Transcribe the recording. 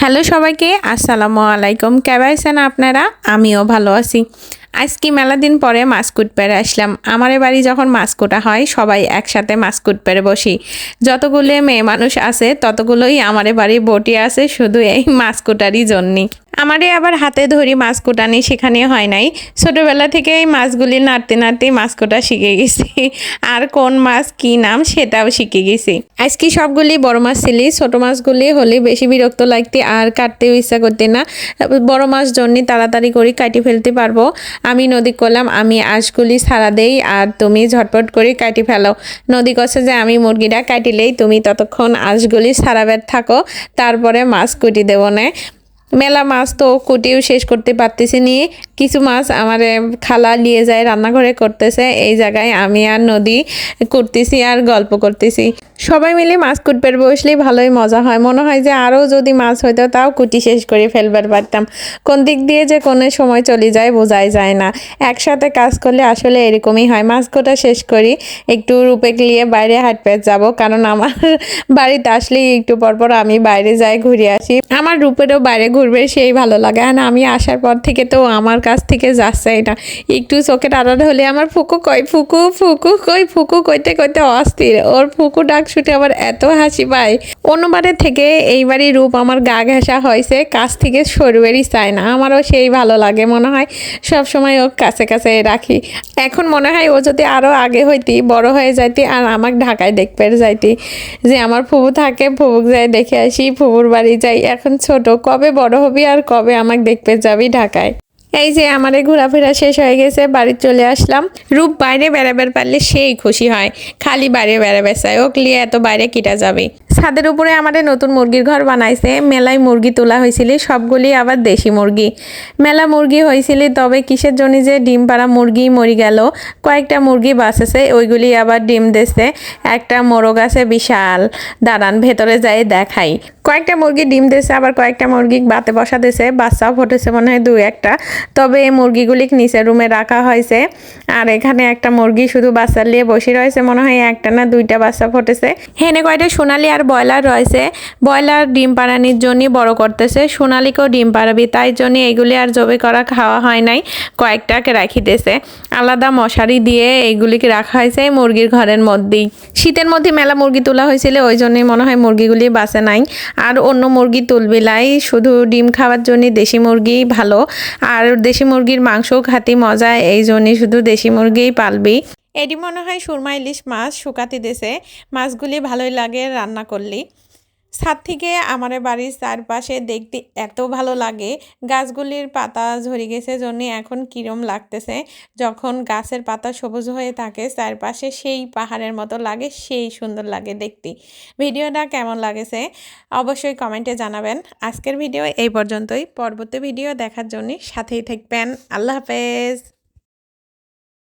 Hello সবাইকে, আসসালামু আলাইকুম। কেবা আছেন আপনারা? আমিও ভালো আছি। আজকে মেলা দিন পরে মাস্কুট পেরে আসলাম। আমার বাড়ি যখন মাস্কুটা হয়, সবাই একসাথে মাস্কুট পেরে বসি। যতগুলো মেয়ে মানুষ আছে, ততগুলোই আমার বাড়ি বটি আছে, শুধু এই মাস্কুটারই জন্যই আমারে আবার হাতে ধরি মাছ কোটানি সেখানে হয় নাই। ছোটোবেলা থেকে এই মাছগুলি নাড়তে নাড়তে মাছ কোটা শিখে গেছি। আর কোন মাছ কি নাম সেটাও শিখে গেছি। আজকে সবগুলি বড় মাছ ছিলি, ছোট মাছগুলি হলে বেশি বিরক্ত লাগতে, আর কাটতেও ইচ্ছা করতে না। বড় মাছ জন্য তাড়াতাড়ি করে কাটি ফেলতে পারব। আমি নদী করলাম আমি আঁশগুলি ছাড়া দেই, আর তুমি ঝটপট করে কাটি ফেলো। নদী কষে যে আমি মুরগিটা কাটিলেই তুমি ততক্ষণ আঁশগুলি ছাড়াবে থাকো, তারপরে মাছ কুটি দেবো না। মেলা মাছ তো কুটিও শেষ করতে পারতেছি নি। কিছু মাছ আমার খালা নিয়ে যায়, রান্নাঘরে করতেছে। এই জায়গায় আমি আর নদী করতেছি আর গল্প করতেছি। সবাই মিলে মাছ কুটবার বসলে ভালোই মজা হয়। মনে হয় যে আরও যদি মাছ হইতো, তাও কুটি শেষ করে ফেলবার পারতাম। কোন দিক দিয়ে যে কোনো সময় চলে যায়, বোঝাই যায় না। একসাথে কাজ করলে আসলে এরকমই হয়। মাছ কোটা শেষ করি, একটু রূপে গলিয়ে বাইরে হাট পেট যাব। কারণ আমার বাড়িতে আসলেই একটু পরপর আমি বাইরে যাই, ঘুরে আসি। আমার রূপেরও বাইরে ঘুরবে, সেই ভালো লাগে। আর আমি আসার পর থেকে তো আমার কাছ থেকে যাচ্ছে এটা। একটু চোখে টানার হলে আমার ফুকু কই ফুকু ফুকু কই ফুকু কইতে কইতে অস্থির ওর ফুকু ডাক শুটে আবার এত হাসি পায়। অন্যবারের থেকে এইবারই রূপ আমার গা ঘেঁষা হয়েছে কাছ থেকে সরবেরই চায় না। আমারও সেই ভালো লাগে মনে হয়। সব সময় ও কাছে কাছে রাখি এখন মনে হয় ও যদি আরও আগে হইতি বড় হয়ে যাইতি আর আমাকে ঢাকায় দেখতে যাইতি। যে আমার ফুবু থাকে, ফুবুক যাই দেখে আসি ফুবুর বাড়ি যাই। এখন ছোট, কবে বড় হবি আর কবে আমাকে দেখতে যাবি ঢাকায়। এই যে আমাদের ঘোরাফেরা শেষ হয়ে গেছে, বাড়ি চলে আসলাম। রূপ বাইরে বেড়াবার পারলে সেই খুশি হয়। খালি বাইরে বেড়াবে চায় ওক লিয়ে এত বাইরে কিটা যাবে? ছাদের উপরে আমাদের নতুন মুরগির ঘর বানাইছে। মেলায় মুরগি তোলা হয়েছিল, সবগুলি আবার দেশি মুরগি। মেলা মুরগি হয়েছিল, তবে কিসের জন্য যে ডিম পাড়া মুরগি মরি গেল? কয়েকটা মুরগি বাঁচেছে, ওইগুলি আবার ডিম দেছে একটা মোরগ আছে বিশাল। দাঁড়ান, ভেতরে যাই দেখাই। কয়েকটা মুরগি ডিম দিয়েছে, আবার কয়েকটা মুরগি বাতে বসা দিয়েছে, বাচ্চাও ফুটেছে মনে হয় দু একটা। তবে এই মুরগিগুলি নিচের রুমে রাখা হয়েছে। আর এখানে একটা মুরগি শুধু বাচ্চা নিয়ে বসে রয়েছে, মনে হয় একটা না দুইটা বাচ্চা ফুটেছে। হেনে কয়টা সোনালি আর ব্রয়লার রয়েছে। ব্রয়লার ডিম পাড়ানির জন্যই বড় করতেছে। সোনালিকেও ডিম পাড়াবি, তাই জন্য এইগুলি আর জবে করা খাওয়া হয় নাই, কয়েকটাকে রাখি দিয়েছে। আলাদা মশারি দিয়ে এইগুলিকে রাখা হয়েছে মুরগির ঘরের মধ্যেই। শীতের মধ্যে মেলা মুরগি তোলা হয়েছিল, ওই জন্যই মনে হয় মুরগিগুলি বাঁচে নাই। আর অন্য মুরগি তুলবিলাই শুধু ডিম খাওয়ার জন্য দেশি মুরগি ভালো। আর দেশি মুরগির মাংস খাতে মজা, এই জন্যে শুধু দেশি মুরগিই পালবি। এটি মনে হয় সুরমা ইলিশ মাছ শুকাতে দেশে মাছগুলি ভালোই লাগে রান্না করলি। ছাদ থেকে আমার বাড়ির চারপাশে দেখতে এত ভালো লাগে। গাছগুলির পাতা ঝরে গেছে জন্য এখন কিরম লাগতেছে। যখন গাছের পাতা সবুজ হয়ে থাকে, চারপাশে সেই পাহাড়ের মতো লাগে, সেই সুন্দর লাগে দেখতে। ভিডিওটা কেমন লাগেছে অবশ্যই কমেন্টে জানাবেন। আজকের ভিডিও এই পর্যন্তই। পরবর্তী ভিডিও দেখার জন্য সাথেই থাকবেন। আল্লাহ হাফেজ।